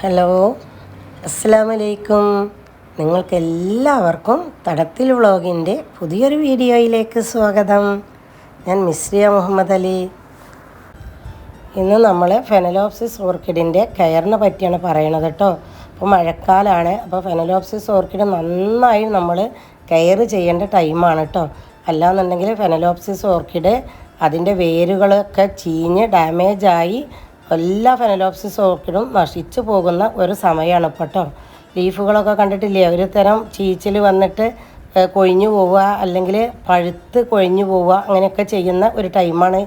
Hello അസ്സാം വലൈക്കും നിങ്ങൾക്ക് എല്ലാവർക്കും തടത്തിൽ വ്ളോഗിന്റെ പുതിയൊരു വീഡിയോയിലേക്ക് സ്വാഗതം. ഞാൻ മിസ്രിയ മുഹമ്മദ് അലി. ഇന്ന് നമ്മൾ ഫെനലോപ്സിസ് ഓർക്കിഡിന്റെ കെയറിനെ പറ്റിയാണ് പറയണത് കേട്ടോ. അപ്പോൾ മഴക്കാലമാണ് അപ്പോൾ ഫെനലോപ്സിസ് ഓർക്കിഡ് നന്നായി നമ്മൾ കെയർ ചെയ്യേണ്ട ടൈമാണ് കേട്ടോ. അല്ലാന്നുണ്ടെങ്കിൽ ഫെനലോപ്സിസ് ഓർക്കിഡ് അതിന്റെ വേരുകളൊക്കെ ചീഞ്ഞ് ഡാമേജായി എല്ലാ ഫെനലോപ്സിസ് ഓർക്കിഡും നശിച്ചു പോകുന്ന ഒരു സമയമാണ് കേട്ടോ ലീഫുകളൊക്കെ കണ്ടിട്ടില്ലേ? ഒരു തരം ചീച്ചിൽ വന്നിട്ട് കൊഴിഞ്ഞു പോവുക അല്ലെങ്കിൽ പഴുത്ത് കൊഴിഞ്ഞു പോവുക അങ്ങനെയൊക്കെ ചെയ്യുന്ന ഒരു ടൈമാണ്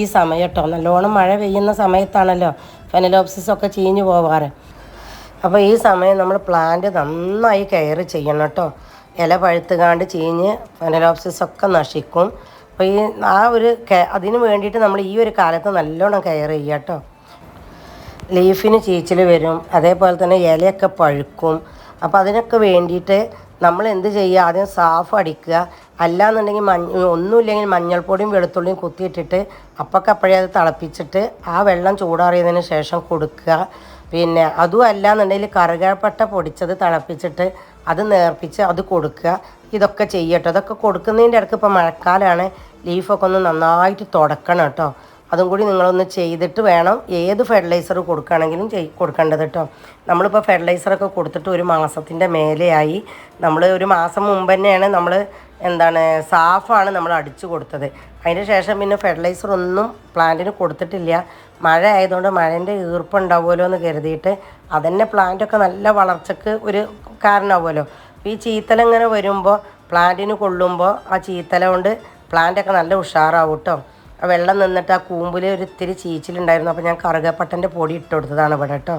ഈ സമയം കേട്ടോ നല്ലോണം മഴ പെയ്യുന്ന സമയത്താണല്ലോ ഫെനലോപ്സിസ് ഒക്കെ ചീഞ്ഞു പോവാറ്. അപ്പോൾ ഈ സമയം നമ്മൾ പ്ലാന്റ് നന്നായി കെയർ ചെയ്യണം കേട്ടോ ഇല പഴുത്തുകാണ്ട് ചീഞ്ഞ് ഫെനലോപ്സിസ് ഒക്കെ നശിക്കും. അപ്പോൾ ഈ ആ ഒരു അതിന് വേണ്ടിയിട്ട് നമ്മൾ ഈ ഒരു കാലത്ത് നല്ലോണം കെയർ ചെയ്യുക കേട്ടോ ലീഫിന് ചീച്ചിൽ വരും. അതേപോലെ തന്നെ ഇലയൊക്കെ പഴുക്കും. അപ്പോൾ അതിനൊക്കെ വേണ്ടിയിട്ട് നമ്മൾ എന്ത് ചെയ്യുക? ആദ്യം സാഫ് അടിക്കുക. അല്ലാന്നുണ്ടെങ്കിൽ മഞ്ഞ ഒന്നുമില്ലെങ്കിൽ മഞ്ഞൾപ്പൊടിയും വെളുത്തുള്ളിയും കുത്തിയിട്ടിട്ട് അപ്പക്കപ്പഴേ അത് തിളപ്പിച്ചിട്ട് ആ വെള്ളം ചൂടാറിയതിന് ശേഷം കൊടുക്കുക. പിന്നെ അതും അല്ലാന്നുണ്ടെങ്കിൽ കറുകപ്പട്ട പൊടിച്ചത് തിളപ്പിച്ചിട്ട് അത് നേർപ്പിച്ച് അത് കൊടുക്കുക. ഇതൊക്കെ ചെയ്യട്ടോ. ഇതൊക്കെ കൊടുക്കുന്നതിന്റെ ഇടയ്ക്ക് ഇപ്പോൾ മഴക്കാലമാണ് ലീഫൊക്കെ ഒന്ന് നന്നായിട്ട് തുടക്കണം കേട്ടോ. അതും കൂടി നിങ്ങളൊന്ന് ചെയ്തിട്ട് വേണം ഏത് ഫെർട്ടിലൈസർ കൊടുക്കുകയാണെങ്കിലും ചെയ് കൊടുക്കേണ്ടത് കേട്ടോ നമ്മളിപ്പോൾ ഫെർട്ടിലൈസറൊക്കെ കൊടുത്തിട്ട് ഒരു മാസത്തിന്റെ മേലെയായി. നമ്മൾ ഒരു മാസം മുമ്പ് തന്നെയാണ് നമ്മൾ എന്താണ് സാഫാണ് നമ്മൾ അടിച്ചു കൊടുത്തത്. അതിന് ശേഷം പിന്നെ ഫെർട്ടിലൈസർ ഒന്നും പ്ലാന്റിന് കൊടുത്തിട്ടില്ല. മഴ ആയതുകൊണ്ട് മഴേന്റെ ഈർപ്പുണ്ടാവുമല്ലോ എന്ന് കരുതിയിട്ട് അതന്നെ പ്ലാന്റൊക്കെ നല്ല വളർച്ചയ്ക്ക് ഒരു കാരണമാവുമല്ലോ. അപ്പോൾ ഈ ചീത്തല ഇങ്ങനെ വരുമ്പോൾ പ്ലാന്റിന് കൊള്ളുമ്പോൾ ആ ചീത്തല കൊണ്ട് പ്ലാന്റൊക്കെ നല്ല ഉഷാറാവും കേട്ടോ ആ വെള്ളം നിന്നിട്ട് ആ കൂമ്പിൽ ഒരു ഇത്തിരി ചീച്ചിലുണ്ടായിരുന്നു. അപ്പോൾ ഞാൻ കറുകപ്പട്ടന്റെ പൊടി ഇട്ട് കൊടുത്തതാണ് ഇവിടെ കേട്ടോ.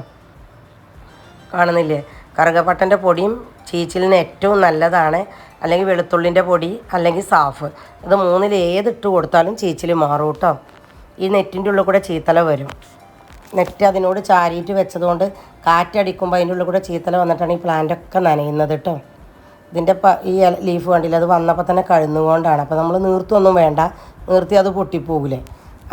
കാണുന്നില്ലേ? കറുകപ്പട്ടന്റെ പൊടിയും ചീച്ചിലിന് ഏറ്റവും നല്ലതാണ്. അല്ലെങ്കിൽ വെളുത്തുള്ളിന്റെ പൊടി അല്ലെങ്കിൽ സാഫ്. ഇത് മൂന്നിൽ ഏത് ഏതിട്ട് കൊടുത്താലും ചീച്ചിൽ മാറും കേട്ടോ. ഈ നെറ്റിന്റെ ഉള്ളിൽ കൂടെ ചീത്തല വരും. നെറ്റ് അതിനോട് ചാരിയിട്ട് വെച്ചതുകൊണ്ട് കാറ്റടിക്കുമ്പോൾ അതിന്റെ ഉള്ളിൽ കൂടെ ചീത്തല വന്നിട്ടാണ് ഈ പ്ലാന്റൊക്കെ നനയുന്നത് കേട്ടോ. ഇതിന്റെ ഈ ലീഫ് കണ്ടില്ല? അത് വന്നപ്പോൾ തന്നെ കഴുന്നുകൊണ്ടാണ്. അപ്പോൾ നമ്മൾ നീർത്തൊന്നും വേണ്ട. നീർത്തി അത് പൊട്ടിപ്പോകില്ലേ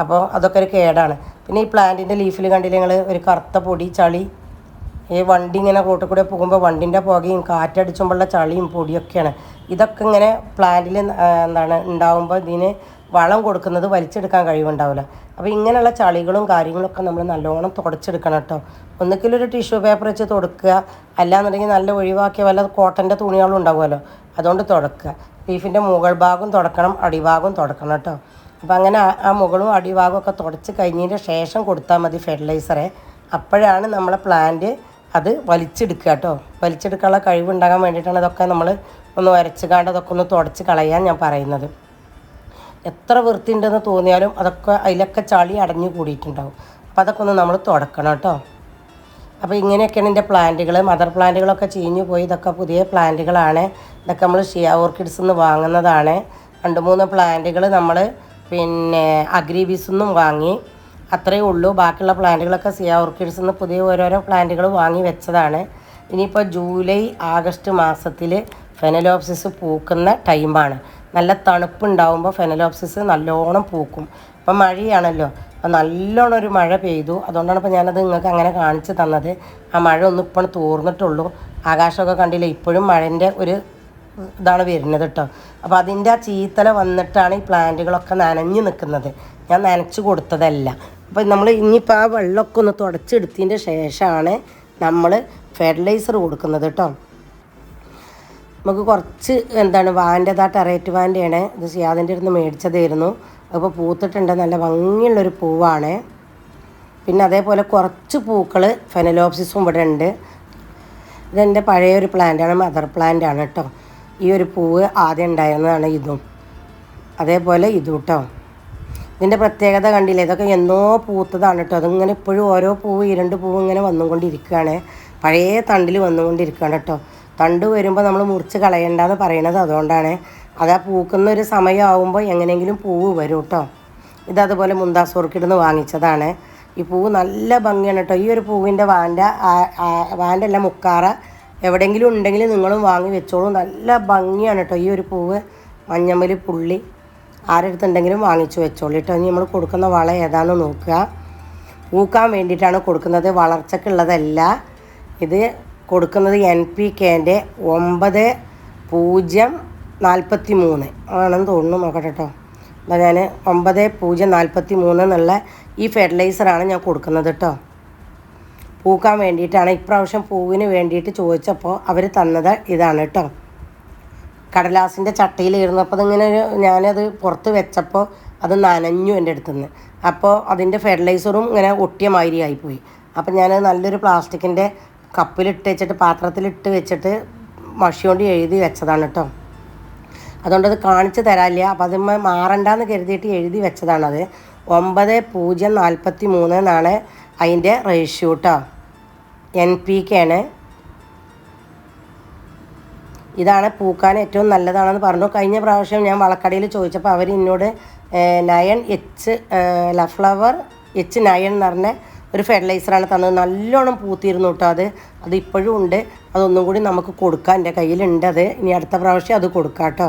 അപ്പോൾ അതൊക്കെ ഒരു കേടാണ്. പിന്നെ ഈ പ്ലാന്റിന്റെ ലീഫിൽ കണ്ടില്ല ഞങ്ങൾ ഒരു കറുത്ത പൊടി ചളി. ഈ വണ്ടി ഇങ്ങനെ റോട്ടിൽ കൂടെ പോകുമ്പോൾ വണ്ടിന്റെ പുകയും കാറ്റടിച്ചുമ്പോഴുള്ള ചളിയും പൊടിയൊക്കെയാണ്. ഇതൊക്കെ ഇങ്ങനെ പ്ലാന്റിൽ എന്താണ് ഉണ്ടാകുമ്പോൾ ഇതിന് വളം കൊടുക്കുന്നത് വലിച്ചെടുക്കാൻ കഴിവുണ്ടാവില്ല. അപ്പോൾ ഇങ്ങനെയുള്ള ചളികളും കാര്യങ്ങളൊക്കെ നമ്മൾ നല്ലോണം തുടച്ചെടുക്കണം കേട്ടോ. ഒന്നുകിലൊരു ടിഷ്യൂ പേപ്പർ വെച്ച് തുടക്കുക. അല്ലാന്നുണ്ടെങ്കിൽ നല്ല ഒഴിവാക്കിയ വല്ല കോട്ടന്റെ തുണികളും ഉണ്ടാവുമല്ലോ. അതുകൊണ്ട് തുടക്കുക. ബീഫിന്റെ മുകൾ ഭാഗം തുടക്കണം അടിഭാഗം തുടക്കണം കേട്ടോ. അപ്പോൾ അങ്ങനെ ആ- മുകളും അടിഭാഗവും ഒക്കെ തുടച്ച് കഴിഞ്ഞതിന്റെ ശേഷം കൊടുത്താൽ മതി ഫെർട്ടിലൈസറെ അപ്പോഴാണ് നമ്മളെ പ്ലാന്റ് അത് വലിച്ചെടുക്കുക കേട്ടോ. വലിച്ചെടുക്കാനുള്ള കഴിവുണ്ടാകാൻ വേണ്ടിയിട്ടാണ് ഇതൊക്കെ നമ്മൾ ഒന്ന് വരച്ച് കാണ്ട് അതൊക്കെ ഒന്ന് തുടച്ച് കളയാൻ ഞാൻ പറയുന്നത്. എത്ര വൃത്തിയുണ്ടെന്ന് തോന്നിയാലും അതൊക്കെ അതിലൊക്കെ ചളി അടഞ്ഞു കൂടിയിട്ടുണ്ടാവും. അപ്പോൾ അതൊക്കെ ഒന്ന് നമ്മൾ തുടക്കണം കേട്ടോ. അപ്പോൾ ഇങ്ങനെയൊക്കെയാണ് എന്റെ പ്ലാന്റുകൾ മദർ പ്ലാന്റുകളൊക്കെ ചീഞ്ഞു പോയി. ഇതൊക്കെ പുതിയ പ്ലാന്റുകളാണ്. ഇതൊക്കെ നമ്മൾ ഷിയ ഓർക്കിഡ്സ് നിന്ന് വാങ്ങുന്നതാണ്. രണ്ട് മൂന്ന് പ്ലാന്റുകൾ നമ്മൾ പിന്നെ അഗ്രീബീസ് നിന്നും വാങ്ങി. അത്രയേ ഉള്ളൂ. ബാക്കിയുള്ള പ്ലാന്റുകളൊക്കെ സിയ ഓർക്കിഡ്സ് നിന്ന് പുതിയ ഓരോരോ പ്ലാന്റുകൾ വാങ്ങി വെച്ചതാണ്. ഇനിയിപ്പോൾ ജൂലൈ ആഗസ്റ്റ് മാസത്തിൽ ഫെനലോപ്സിസ് പൂക്കുന്ന ടൈമാണ്. നല്ല തണുപ്പുണ്ടാവുമ്പോൾ ഫെനലോപ്സിസ് നല്ലോണം പൂക്കും. ഇപ്പം മഴയാണല്ലോ. നല്ലോണം ഒരു മഴ പെയ്തു. അതുകൊണ്ടാണ് ഇപ്പോൾ ഞാനത് നിങ്ങൾക്ക് അങ്ങനെ കാണിച്ചു തന്നത്. ആ മഴ ഒന്നും ഇപ്പം തോർന്നിട്ടുള്ളൂ. ആകാശമൊക്കെ കണ്ടില്ല ഇപ്പോഴും മഴന്റെ ഒരു ഇതാണ് വരുന്നത് കേട്ടോ. അപ്പോൾ അതിന്റെ ആ ചീത്തല വന്നിട്ടാണ് ഈ പ്ലാന്റുകളൊക്കെ നനഞ്ഞു നിൽക്കുന്നത്. ഞാൻ നനച്ചു കൊടുത്തതല്ല. അപ്പോൾ നമ്മൾ ഇനിയിപ്പോൾ ആ വെള്ളമൊക്കെ ഒന്ന് തുടച്ചെടുത്തതിന്റെ ശേഷമാണ് നമ്മൾ ഫെർട്ടിലൈസർ കൊടുക്കുന്നത് കേട്ടോ. നമുക്ക് കുറച്ച് എന്താണ് വാന്റെതാ ടെറേറ്റ് വാന്റെയാണ് ഇത് സിയാദിന്റെ അടുത്ത് മേടിച്ചതായിരുന്നു. അപ്പോൾ പൂത്തിട്ടുണ്ട്. നല്ല ഭംഗിയുള്ളൊരു പൂവാണ്. പിന്നെ അതേപോലെ കുറച്ച് പൂക്കൾ ഫെനലോപ്സിസും ഇവിടെ ഉണ്ട്. ഇതെന്റെ പഴയ ഒരു പ്ലാന്റാണ് മദർ പ്ലാന്റ് ആണ് കേട്ടോ ഈ ഒരു പൂവ് ആദ്യം ഉണ്ടായിരുന്നതാണ് ഇതും. അതേപോലെ ഇതും കേട്ടോ ഇതിന്റെ പ്രത്യേകത കണ്ടില്ലേ? ഇതൊക്കെ എന്നോ പൂത്തതാണ് കേട്ടോ അതിങ്ങനെ ഇപ്പോഴും ഓരോ പൂവ് ഇരണ്ട് രണ്ട് പൂവ് ഇങ്ങനെ വന്നുകൊണ്ടിരിക്കുകയാണ്. പഴയ തണ്ടിൽ വന്നുകൊണ്ടിരിക്കുകയാണ് കേട്ടോ തണ്ട് വരുമ്പോൾ നമ്മൾ മുറിച്ച് കളയണ്ടെന്ന് പറയണത് അതുകൊണ്ടാണ്. അത് ആ പൂക്കുന്ന ഒരു സമയമാകുമ്പോൾ എങ്ങനെയെങ്കിലും പൂവ് വരും കേട്ടോ അതുപോലെ മുന്താസ് ഓർക്കിഡ് നിന്ന് വാങ്ങിച്ചതാണ്. ഈ പൂവ് നല്ല ഭംഗിയാണ് കേട്ടോ. ഈ ഒരു പൂവിന്റെ വാന്റെ വാന്റെ അല്ല മുക്കാറ എവിടെയെങ്കിലും ഉണ്ടെങ്കിൽ നിങ്ങളും വാങ്ങി വെച്ചോളൂ. നല്ല ഭംഗിയാണ് കേട്ടോ ഈ ഒരു പൂവ്. മഞ്ഞമ്മലി പുള്ളി ആരെടുത്തുണ്ടെങ്കിലും വാങ്ങിച്ചു വെച്ചോളൂ കേട്ടോ. ഇനി നമ്മൾ കൊടുക്കുന്ന വള ഏതാണെന്ന് നോക്കുക. പൂക്കാൻ വേണ്ടിയിട്ടാണ് കൊടുക്കുന്നത്. വളർച്ചക്കുള്ളതല്ല. ഇത് കൊടുക്കുന്നത് എൻ പി കെന്റെ ഒമ്പത് പൂജ്യം നാൽപ്പത്തി മൂന്ന് ആണെന്ന് തോന്നുന്നു. നോക്കട്ടെ കേട്ടോ അപ്പോൾ ഞാൻ ഒമ്പത് പൂജ്യം നാൽപ്പത്തി മൂന്ന് എന്നുള്ള ഈ ഫെർട്ടിലൈസറാണ് ഞാൻ കൊടുക്കുന്നത് കേട്ടോ പൂക്കാൻ വേണ്ടിയിട്ടാണ്. ഇപ്രാവശ്യം പൂവിന് വേണ്ടിയിട്ട് ചോദിച്ചപ്പോൾ അവർ തന്നത് ഇതാണ് കേട്ടോ കടലാസിന്റെ ചട്ടയിലിരുന്നപ്പോൾ അതിങ്ങനെ ഒരു ഞാനത് പുറത്ത് വെച്ചപ്പോൾ അത് നനഞ്ഞു എന്റെ അടുത്തുനിന്ന്. അപ്പോൾ അതിന്റെ ഫെർട്ടിലൈസറും ഇങ്ങനെ ഒട്ടിയ മാതിരി ആയിപ്പോയി. അപ്പോൾ ഞാൻ നല്ലൊരു പ്ലാസ്റ്റിക്കിന്റെ കപ്പിലിട്ട് വെച്ചിട്ട് പാത്രത്തിലിട്ട് വെച്ചിട്ട് മഷി കൊണ്ട് എഴുതി വെച്ചതാണ് കേട്ടോ അതുകൊണ്ട് അത് കാണിച്ചു തരാനില്ല. അപ്പോൾ അത് മാറണ്ടെന്ന് കരുതിയിട്ട് എഴുതി വെച്ചതാണത്. ഒമ്പത് പൂജ്യം നാൽപ്പത്തി മൂന്ന് എന്നാണ് അതിന്റെ റേഷ്യോ കേട്ടോ എൻ പി കെ ആണ്. ഇതാണ് പൂക്കാൻ ഏറ്റവും നല്ലതാണെന്ന് പറഞ്ഞു. കഴിഞ്ഞ പ്രാവശ്യം ഞാൻ വളക്കടയിൽ ചോദിച്ചപ്പോൾ അവർ എന്നോട് നയൻ എച്ച് ലഫ്ലവർ എച്ച് നയൻ എന്ന് പറഞ്ഞ ഒരു ഫെർട്ടിലൈസറാണ് തന്നത്. നല്ലോണം പൂത്തിരുന്നു കേട്ടോ അത്. അത് ഇപ്പോഴും ഉണ്ട്. അതൊന്നും കൂടി നമുക്ക് കൊടുക്കാം. എന്റെ കയ്യിലുണ്ട് അത്. ഇനി അടുത്ത പ്രാവശ്യം അത് കൊടുക്കാം കേട്ടോ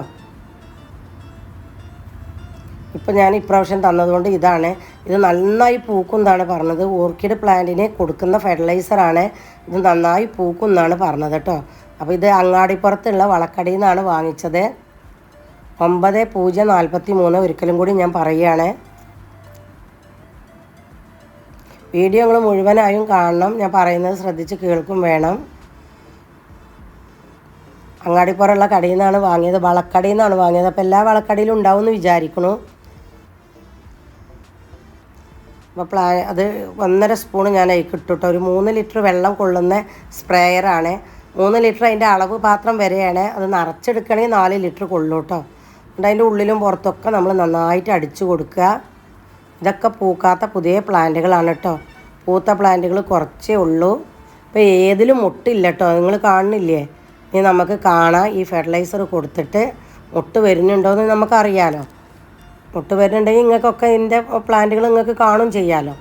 ഇപ്പം ഞാൻ ഇപ്രാവശ്യം തന്നതുകൊണ്ട് ഇതാണ്. ഇത് നന്നായി പൂക്കും എന്നാണ് പറഞ്ഞത്. ഓർക്കിഡ് പ്ലാന്റിന് കൊടുക്കുന്ന ഫെർട്ടിലൈസറാണ് ഇത് നന്നായി പൂക്കും എന്നാണ് പറഞ്ഞത് കേട്ടോ. അപ്പോൾ ഇത് അങ്ങാടിപ്പുറത്തുള്ള വളക്കടയിൽ നിന്നാണ് വാങ്ങിച്ചത്. ഒമ്പത് പൂജ്യം നാൽപ്പത്തി മൂന്ന് ഒരിക്കലും കൂടി ഞാൻ പറയുകയാണ്. വീഡിയോകൾ മുഴുവനായും കാണണം. ഞാൻ പറയുന്നത് ശ്രദ്ധിച്ച് കേൾക്കും വേണം. അങ്ങാടിപ്പുറമുള്ള കടയിൽ നിന്നാണ് വാങ്ങിയത്. വളക്കടയിൽ നിന്നാണ് വാങ്ങിയത്. അപ്പോൾ എല്ലാ വളക്കടയിലും ഉണ്ടാവും എന്ന് വിചാരിക്കണു അപ്പോൾ പ്ലാ അത് ഒന്നര സ്പൂൺ ഞാൻ അതിലേക്ക് ഇട്ടിട്ടോ ഒരു മൂന്ന് ലിറ്റർ വെള്ളം കൊള്ളുന്ന സ്പ്രേയറാണ്. മൂന്ന് ലിറ്റർ അതിന്റെ അളവ് പാത്രം വരെയാണ്. അത് നിറച്ചെടുക്കണമെങ്കിൽ നാല് ലിറ്റർ കൊള്ളൂ കേട്ടോ എന്നിട്ട് അതിന്റെ ഉള്ളിലും പുറത്തൊക്കെ നമ്മൾ നന്നായിട്ട് അടിച്ചു കൊടുക്കുക. ഇതൊക്കെ പൂക്കാത്ത പുതിയ പ്ലാന്റുകളാണ് കേട്ടോ പൂത്ത പ്ലാന്റുകൾ കുറച്ചേ ഉള്ളൂ. ഇപ്പോൾ ഏതിലും മുട്ടില്ല കേട്ടോ നിങ്ങൾ കാണുന്നില്ലേ? ഇനി നമുക്ക് കാണാം. ഈ ഫെർട്ടിലൈസർ കൊടുത്തിട്ട് മുട്ട് വരുന്നുണ്ടോ എന്ന് നമുക്കറിയാലോ. മുട്ട് വരുന്നുണ്ടെങ്കിൽ നിങ്ങൾക്കൊക്കെ ഇതിന്റെ പ്ലാന്റുകൾ നിങ്ങൾക്ക് കാണും ചെയ്യാമല്ലോ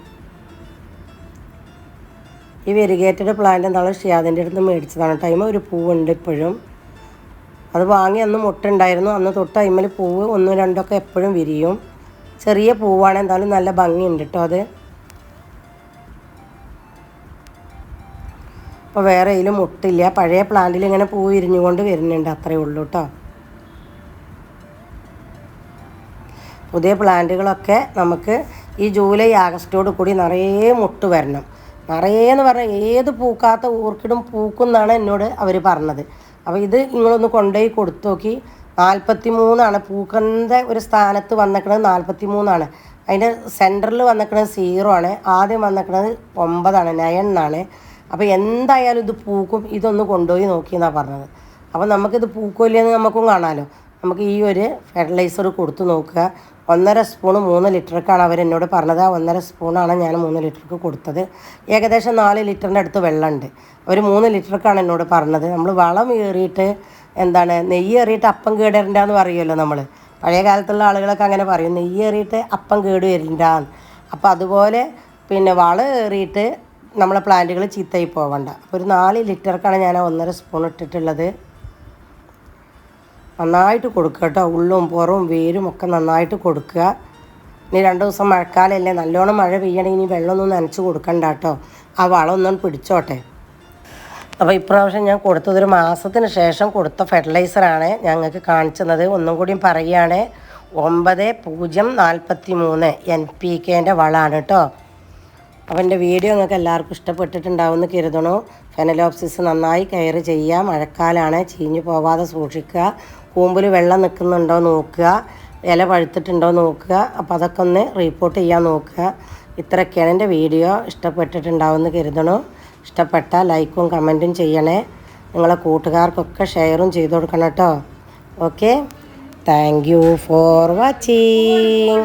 ഈ വെരിഗേറ്റഡ് പ്ലാന്റ് എന്താണ് ഷിയാദിന്റെ അടുത്ത് മേടിച്ചതാണ്. ടൈം ഒരു പൂവുണ്ട് ഇപ്പോഴും. അത് വാങ്ങി അന്ന് മുട്ടുണ്ടായിരുന്നു. അന്ന് തൊട്ട് ടൈമിൽ പൂവ് ഒന്നും രണ്ടൊക്കെ എപ്പോഴും വിരിയും. ചെറിയ പൂവാണ്. എന്തായാലും നല്ല ഭംഗിയുണ്ട് കേട്ടോ അത്. അപ്പോൾ വേറെ ഇതിലും മുട്ടില്ല. പഴയ പ്ലാന്റിൽ ഇങ്ങനെ പൂ വിരിഞ്ഞുകൊണ്ട് വരുന്നുണ്ട്. അത്രയേ ഉള്ളൂ കേട്ടോ പുതിയ പ്ലാന്റുകളൊക്കെ നമുക്ക് ഈ ജൂലൈ ആഗസ്റ്റോട് കൂടി നിറയെ മുട്ട് വരണം. നിറയെ എന്ന് പറഞ്ഞാൽ ഏത് പൂക്കാത്ത ഓർക്കിഡും പൂക്കും എന്നാണ് എന്നോട് അവർ പറഞ്ഞത്. അപ്പോൾ ഇത് നിങ്ങളൊന്ന് കൊണ്ടുപോയി കൊടുത്തു നോക്കി. നാൽപ്പത്തി മൂന്നാണ് പൂക്കന്റെ ഒരു സ്ഥാനത്ത് വന്നിരിക്കുന്നത് നാൽപ്പത്തി മൂന്നാണ് അതിന്റെ സെന്ററിൽ വന്നിരിക്കുന്നത് സീറോ ആണ്. ആദ്യം വന്നിരിക്കുന്നത് ഒമ്പതാണ് നയൻ എന്നാണ് അപ്പോൾ എന്തായാലും ഇത് പൂക്കും. ഇതൊന്ന് കൊണ്ടുപോയി നോക്കി എന്നാണ് പറഞ്ഞത്. അപ്പോൾ നമുക്കിത് പൂക്കുമില്ലെന്ന് നമുക്കും കാണാമല്ലോ നമുക്ക് ഈ ഒരു ഫെർട്ടിലൈസർ കൊടുത്തു നോക്കുക. ഒന്നര സ്പൂൺ മൂന്ന് ലിറ്ററൊക്കെയാണ് അവർ എന്നോട് പറഞ്ഞത്. ആ ഒന്നര സ്പൂണാണ് ഞാൻ മൂന്ന് ലിറ്റർക്ക് കൊടുത്തത്. ഏകദേശം നാല് ലിറ്ററിന്റെ അടുത്ത് വെള്ളമുണ്ട്. അവർ മൂന്ന് ലിറ്ററൊക്കെയാണ് എന്നോട് പറഞ്ഞത്. നമ്മൾ വളം ഏറിയിട്ട് എന്താണ് നെയ്യ് ഏറിയിട്ട് അപ്പം കേടരണ്ടെന്ന് പറയുമല്ലോ നമ്മൾ. പഴയ കാലത്തുള്ള ആളുകളൊക്കെ അങ്ങനെ പറയും. നെയ്യ് ഏറിയിട്ട് അപ്പം കേട് വരണ്ടാന്ന് അപ്പോൾ അതുപോലെ പിന്നെ വളം ഏറിയിട്ട് നമ്മളെ പ്ലാന്റുകൾ ചീത്തയായി പോവണ്ട. അപ്പോൾ ഒരു നാല് ലിറ്റർക്കാണ് ഞാൻ ഒന്നര സ്പൂൺ ഇട്ടിട്ടുള്ളത്. നന്നായിട്ട് കൊടുക്കുക കേട്ടോ. ഉള്ളും പുറവും വേരും ഒക്കെ നന്നായിട്ട് കൊടുക്കുക. ഇനി രണ്ട് ദിവസം മഴക്കാലമല്ലേ നല്ലോണം മഴ പെയ്യണമെങ്കിൽ ഇനി വെള്ളമൊന്നും നനച്ച് കൊടുക്കണ്ട കേട്ടോ. ആ വളം ഒന്നും പിടിച്ചോട്ടെ. അപ്പോൾ ഇപ്രാവശ്യം ഞാൻ കൊടുത്തതൊരു മാസത്തിന് ശേഷം കൊടുത്ത ഫെർട്ടിലൈസറാണ് ഞങ്ങൾക്ക് കാണിച്ചത് ഒന്നും കൂടിയും പറയുകയാണ് ഒമ്പത് പൂജ്യം നാൽപ്പത്തി മൂന്ന് എൻ പി കെന്റെ വളമാണ് കേട്ടോ. അപ്പോൾ എന്റെ വീഡിയോ നിങ്ങൾക്ക് എല്ലാവർക്കും ഇഷ്ടപ്പെട്ടിട്ടുണ്ടാവുമെന്ന് കരുതണു ഫെനലോപ്സിസ് നന്നായി കെയർ ചെയ്യുക മഴക്കാലമാണ് ചീഞ്ഞു പോവാതെ സൂക്ഷിക്കുക. കൂമ്പിൽ വെള്ളം നിൽക്കുന്നുണ്ടോ നോക്കുക. ഇല പഴുത്തിട്ടുണ്ടോ നോക്കുക. അപ്പോൾ അതൊക്കെ ഒന്ന് റിപ്പോർട്ട് ചെയ്യാൻ നോക്കുക. ഇത്രയൊക്കെയാണ് എന്റെ വീഡിയോ ഇഷ്ടപ്പെട്ടിട്ടുണ്ടാവുമെന്ന് കരുതണു. ഇഷ്ടപ്പെട്ട ലൈക്കും കമന്റും ചെയ്യണേ. നിങ്ങളെ കൂട്ടുകാർക്കൊക്കെ ഷെയറും ചെയ്ത് കൊടുക്കണം കേട്ടോ. Okay thank you for watching